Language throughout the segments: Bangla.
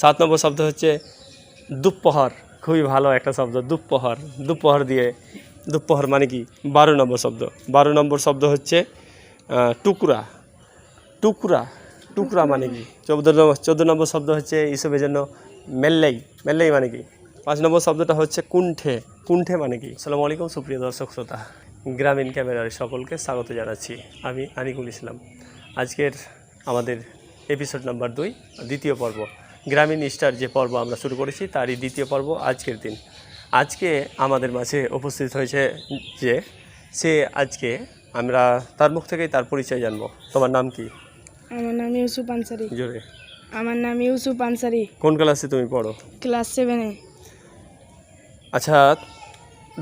সাত নম্বর শব্দ হচ্ছে দুপ্পহর খুবই ভালো একটা শব্দ দুপ্পহর দুপ্পহর দিয়ে দুপ্পহর মানে কি? বারো নম্বর শব্দ। বারো নম্বর শব্দ হচ্ছে টুকরা। টুকরা টুকরা মানে কি? চৌদ্দ নম্বর, চোদ্দ নম্বর শব্দ হচ্ছে এইসবের জন্য মেল্লাই। মেল্লাই মানে কি? পাঁচ নম্বর শব্দটা হচ্ছে কুণ্ঠে। কুণ্ঠে মানে কি? সালাম আলাইকুম, সুপ্রিয় দর্শক, শ্রোতা। গ্রামীণ ক্যামেরার সকলকে স্বাগত জানাচ্ছি। আমি আনিকুল ইসলাম। আজকের আমাদের এপিসোড নাম্বার দুই, দ্বিতীয় পর্ব। গ্রামীণ স্টার যে পর্ব আমরা শুরু করেছি তারই দ্বিতীয় পর্ব আজকের দিন। আজকে আমাদের মাঝে উপস্থিত হয়েছে যে সে আজকে আমরা তার মুখ থেকেই তার পরিচয় জানব। তোমার নাম কি? আমার নাম ইউসুফ আনসারি। জোরে। আমার নাম ইউসুফ আনসারি। কোন ক্লাসে তুমি পড়ো? ক্লাস সেভেনে আচ্ছা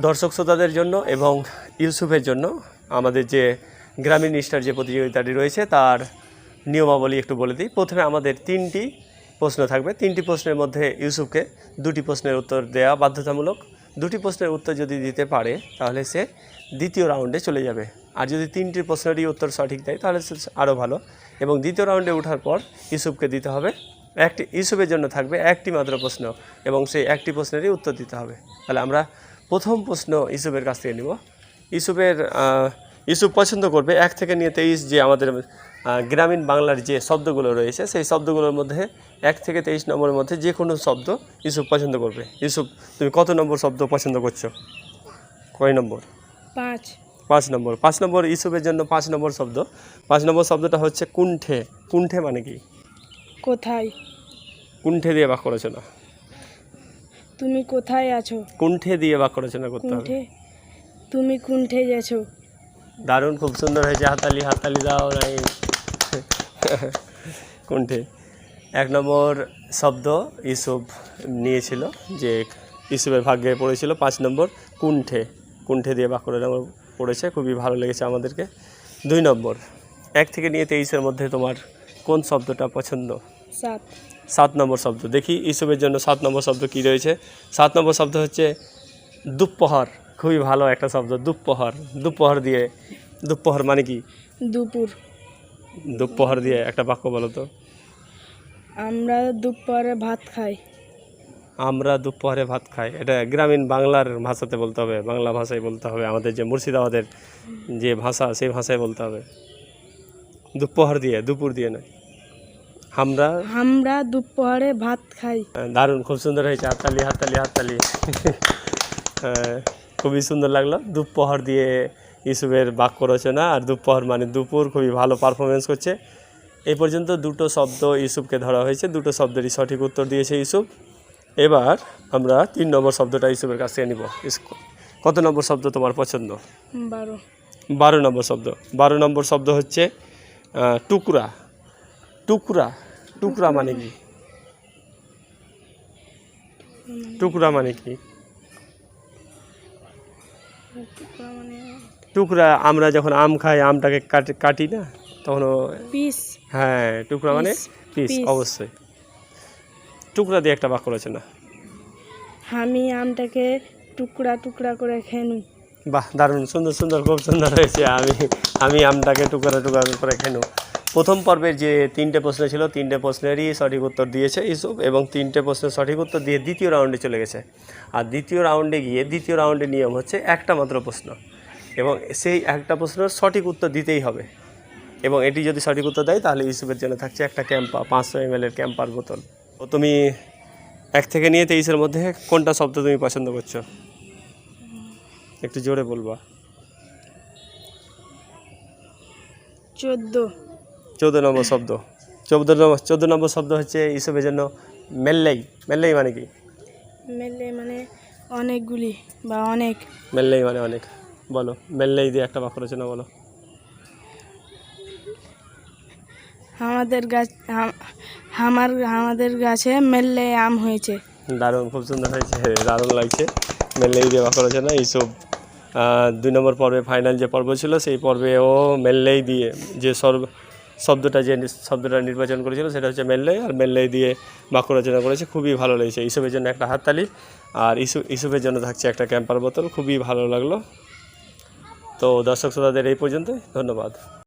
দর্শক শ্রোতাদের জন্য এবং ইউসুফের জন্য আমাদের যে গ্রামীণ স্টার যে প্রতিযোগিতাটি রয়েছে তার নিয়মাবলী একটু বলে দিই। প্রথমে আমাদের তিনটি প্রশ্ন থাকবে। তিনটি প্রশ্নের মধ্যে ইউসুফকে দুটি প্রশ্নের উত্তর দেওয়া বাধ্যতামূলক। দুটি প্রশ্নের উত্তর যদি দিতে পারে, তাহলে সে দ্বিতীয় রাউন্ডে চলে যাবে। আর যদি তিনটি প্রশ্নেরই উত্তর সঠিক দেয়, তাহলে সে আরও ভালো। এবং দ্বিতীয় রাউন্ডে ওঠার পর ইউসুফকে দিতে হবে। একটি, ইউসুফের জন্য থাকবে একটি মাত্র প্রশ্ন এবং সেই একটি প্রশ্নেরই উত্তর দিতে হবে। তাহলে আমরা প্রথম প্রশ্ন ইউসুফের কাছ থেকে নিব। ইউসুফের ইউসুফ পছন্দ করবে। এক থেকে নিয়ে তেইশ যে আমাদের গ্রামীণ বাংলার যে শব্দগুলো রয়েছে সেই শব্দগুলোর মধ্যে এক থেকে তেইশ নম্বরের মধ্যে যে কোনো শব্দ ইউসুফ পছন্দ করবে। ইউসুফ তুমি কত নম্বর শব্দ পছন্দ করছ? কয় নম্বর? পাঁচ। পাঁচ নম্বর। পাঁচ নম্বর ইউসুফের জন্য পাঁচ নম্বর শব্দ। পাঁচ নম্বর শব্দটা হচ্ছে কুণ্ঠে। কুণ্ঠে মানে কি? কোথায়? কুণ্ঠে দিয়ে বাক্য রচনা। তুমি কোথায় আছো? কুণ্ঠে দিয়ে বাক্য রচনা করতে হবে। তুমি কুণ্ঠে গেছো। দারুণ খুব সুন্দর হয়েছে। হাতালি হাতালি দাও নাই। কুণ্ঠে এক নম্বর শব্দ ইসুফ নিয়েছিল যে ইসুফের ভাগ্যে পড়েছিল। পাঁচ নম্বর কুণ্ঠে কুণ্ঠে দিয়ে বাক্য রচনা পড়েছে খুবই ভালো লেগেছে আমাদেরকে। দুই নম্বর এক থেকে নিয়ে তেইশের মধ্যে তোমার কোন শব্দটা পছন্দ? সাত। সাত নম্বর শব্দ। দেখি ইসুফের জন্য সাত নম্বর শব্দ কি রয়েছে? সাত নম্বর শব্দ হচ্ছে দুপ্পহর খুবই ভালো একটা শব্দ দুপ্পহর দুপ্পহর দিয়ে দুপ্পহর মানে কি? দুপুর। দুপ্পহর দিয়ে একটা বাক্য বলো তো। আমরা দুপুরে ভাত খাই। আমরা দুপুরে ভাত খাই। এটা গ্রামীণ বাংলার ভাষাতে বলতে হবে বাংলা ভাষায় বলতে হবে। আমাদের যে মুর্শিদাবাদের যে ভাষা সেই ভাষায় বলতে হবে। দুপ্পহর দিয়ে দুপুর দিয়ে নয়। আমরা আমরা দুপুরে ভাত খাই। দারুণ খুব সুন্দর হয়েছে। হাততালি হাততালি হাততালি। হ্যাঁ, খুবই সুন্দর লাগল। দুপহর দিয়ে ইসুফের বাক্য রচনা আর দুপহর মানে দুপুর খুবই ভালো পারফরমেন্স করছে। এই পর্যন্ত দুটো শব্দ ইসুফকে ধরা হয়েছে দুটো শব্দেরই সঠিক উত্তর দিয়েছে ইসুফ এবার আমরা তিন নম্বর শব্দটা ইসুফের কাছ থেকে নিব। কত নম্বর শব্দ তোমার পছন্দ? বারো। বারো নম্বর শব্দ। বারো নম্বর শব্দ হচ্ছে টুকরা। টুকরা টুকরা মানে কি? টুকরা মানে কি? টুকরা আমরা যখন আম খাই আমটাকে কাটি কাটি না তখন পিস। হ্যাঁ টুকরা মানে পিস অবশ্যই। টুকরা দিয়ে একটা বাক্য রয়েছে না আমি আমটাকে টুকরা টুকরা করে খেনু বাহ দারুণ। সুন্দর সুন্দর খুব সুন্দর হয়েছে। আমি আমি আমটাকে টুকরা টুকরা করে খেলো প্রথম পর্বের যে তিনটে প্রশ্ন ছিল, তিনটে প্রশ্নেরই সঠিক উত্তর দিয়েছে ইসুফ এবং তিনটে প্রশ্নের সঠিক উত্তর দিয়ে দ্বিতীয় রাউন্ডে চলে গেছে। আর দ্বিতীয় রাউন্ডে গিয়ে দ্বিতীয় রাউন্ডের নিয়ম হচ্ছে একটা মাত্র প্রশ্ন এবং সেই একটা প্রশ্নের সঠিক উত্তর দিতেই হবে এবং এটি যদি সঠিক উত্তর দেয়, তাহলে ইসুফের জন্য থাকছে একটা ক্যাম্পা, পাঁচশো এম এর ক্যাম্পার বোতল। তো তুমি এক থেকে নিয়ে তেইশের মধ্যে কোনটা শব্দ তুমি পছন্দ করছ? একটু জোরে বলবা। চোদ্দ। চৌদ্দ নম্বর শব্দ। চৌদ্দ নম্বর চৌদ্দ নম্বর শব্দ হচ্ছে ইসবের জন্য মেল্লাই। মেল্লাই মানে কি? মেলে মানে অনেকগুলি বা অনেক। মেল্লাই মানে অনেক। বলো মেল্লাই দিয়ে একটা বাক্য রচনা বলো। আমাদের গাছ আমার আমাদের গাছে মেললে আম হয়েছে। দারুণ খুব সুন্দর হয়েছে দারুণ লাগছে। মেল্লাই দিয়ে বাক্য রচনা এইসব। দুই নম্বর পর্বে ফাইনাল যে পর্ব ছিল সেই পর্বে ও মেল্লাই দিয়ে যে সর্ব শব্দটা যে শব্দটা নির্বাচন করেছিল সেটা হচ্ছে মেললে, আর মেল্লাই দিয়ে বাক্য রচনা করেছে, খুবই ভালো লেগেছে। ইসবের জন্য একটা হাততালি, আর ইসু ইসুফের জন্য থাকছে একটা ক্যাম্পার বোতল, খুবই ভালো লাগল। তো দর্শক শ্রোতাদের এই পর্যন্তই, ধন্যবাদ।